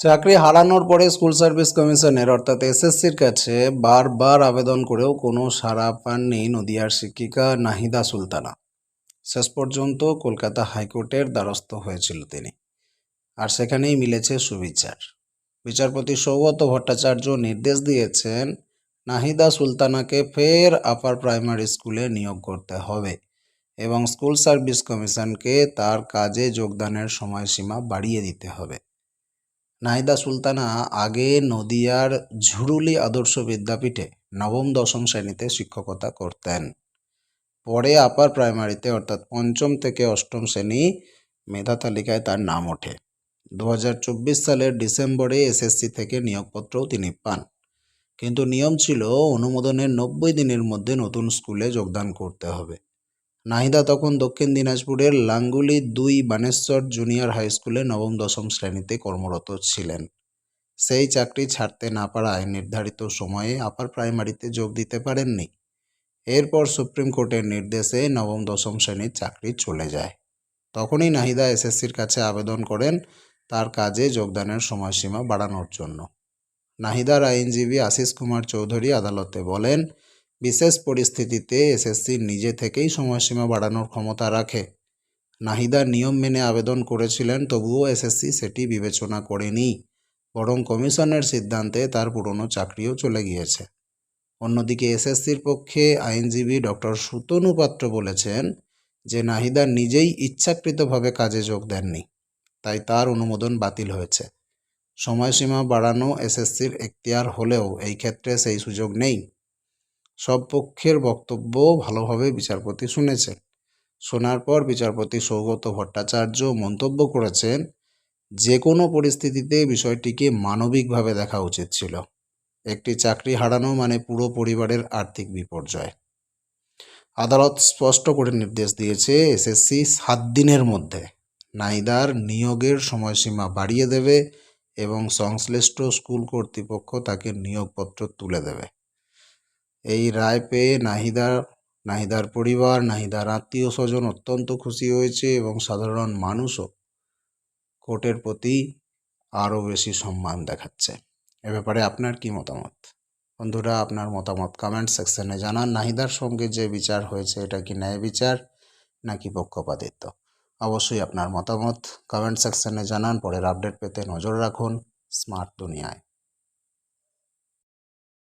চাকরি হারানোর পরে স্কুল সার্ভিস কমিশনের, অর্থাৎ এসএসসির কাছে বারবার আবেদন করেও কোনো সাড়া পাননি নদিয়ার শিক্ষিকা নাহিদা সুলতানা। শেষ পর্যন্ত কলকাতা হাইকোর্টের দ্বারস্থ হয়েছিল তিনি। আর সেখানেই মিলেছে সুবিচার। বিচারপতি সৌগত ভট্টাচার্য নির্দেশ দিয়েছেন, নাহিদা সুলতানাকে ফের আপার প্রাইমারি স্কুলে নিয়োগ করতে হবে এবং স্কুল সার্ভিস কমিশনকে তার কাজে যোগদানের সময়সীমা বাড়িয়ে দিতে হবে। নাহিদা সুলতানা আগে নদিয়ার ঝুরুলি আদর্শ বিদ্যাপীঠে নবম, দশম শ্রেণীতে শিক্ষকতা করতেন। পরে আপার প্রাইমারিতে, অর্থাৎ পঞ্চম থেকে অষ্টম শ্রেণি মেধা তালিকায় তার নাম ওঠে। দু হাজার চব্বিশ সালের ডিসেম্বরে এসএসসি থেকে নিয়োগপত্রও তিনি পান। কিন্তু নিয়ম ছিল, অনুমোদনের নব্বই দিনের মধ্যে নতুন স্কুলে যোগদান করতে হবে। নাহিদা তখন দক্ষিণ দিনাজপুরের লাঙ্গুলি দুই বানেশ্বর জুনিয়র হাই স্কুলে নবম, দশম শ্রেণীতে কর্মরত ছিলেন। সেই চাকরি ছাড়তে না পারায় নির্ধারিত সময়ে আপার প্রাইমারিতে যোগ দিতে পারেননি। এরপর সুপ্রিম কোর্টের নির্দেশে নবম, দশম শ্রেণির চাকরি চলে যায়। তখনই নাহিদা এসএসসির কাছে আবেদন করেন তার কাজে যোগদানের সময়সীমা বাড়ানোর জন্য। নাহিদার আইনজীবী আশিস কুমার চৌধুরী আদালতে বলেন বিশেষ পরিস্থিতিতে এসএসসি নিজে থেকেই সময়সীমা বাড়ানোর ক্ষমতা রাখে। নাহিদা নিয়ম মেনে আবেদন করেছিলেন, তবুও এসএসসি সেটি বিবেচনা করেনি, বরং কমিশনের সিদ্ধান্তে তার পুরনো চাকরিও চলে গিয়েছে। অন্যদিকে এসএসসির পক্ষে আইনজীবী ডক্টর সুতনু পাত্র বলেছেন যে, নাহিদা নিজেই ইচ্ছাকৃতভাবে কাজে যোগ দেননি, তাই তার অনুমোদন বাতিল হয়েছে। সময়সীমা বাড়ানো এসএসসির এখতিয়ার হলেও এই ক্ষেত্রে সেই সুযোগ নেই। সব পক্ষের বক্তব্য ভালোভাবে বিচারপতি শুনেছেন। শোনার পর বিচারপতি সৌগত ভট্টাচার্য মন্তব্য করেছেন যে কোনো পরিস্থিতিতে বিষয়টিকে মানবিকভাবে দেখা উচিত ছিল। একটি চাকরি হারানো মানে পুরো পরিবারের আর্থিক বিপর্যয়। আদালত স্পষ্ট করে নির্দেশ দিয়েছে, এসএসসি সাত দিনের মধ্যে। নাইদার নিয়োগের সময়সীমা বাড়িয়ে দেবে এবং সংশ্লিষ্ট স্কুল কর্তৃপক্ষ তাকে নিয়োগপত্র তুলে দেবে। এই রায় পেয়ে নাহিদার নাহিদার পরিবার, নাহিদার আত্মীয় স্বজন অত্যন্ত খুশি হয়েছে এবং সাধারণ মানুষও কোর্টের প্রতি আরও বেশি সম্মান দেখাচ্ছে। এ ব্যাপারে আপনার কি মতামত? বন্ধুরা, আপনার মতামত কমেন্ট সেকশনে জানান। নাহিদার সঙ্গে যে বিচার হয়েছে, এটা কি ন্যায় বিচার নাকি পক্ষপাতিত্ব? অবশ্যই আপনার মতামত কমেন্ট সেকশনে জানান। পরের আপডেট পেতে নজর রাখুন স্মার্ট দুনিয়ায়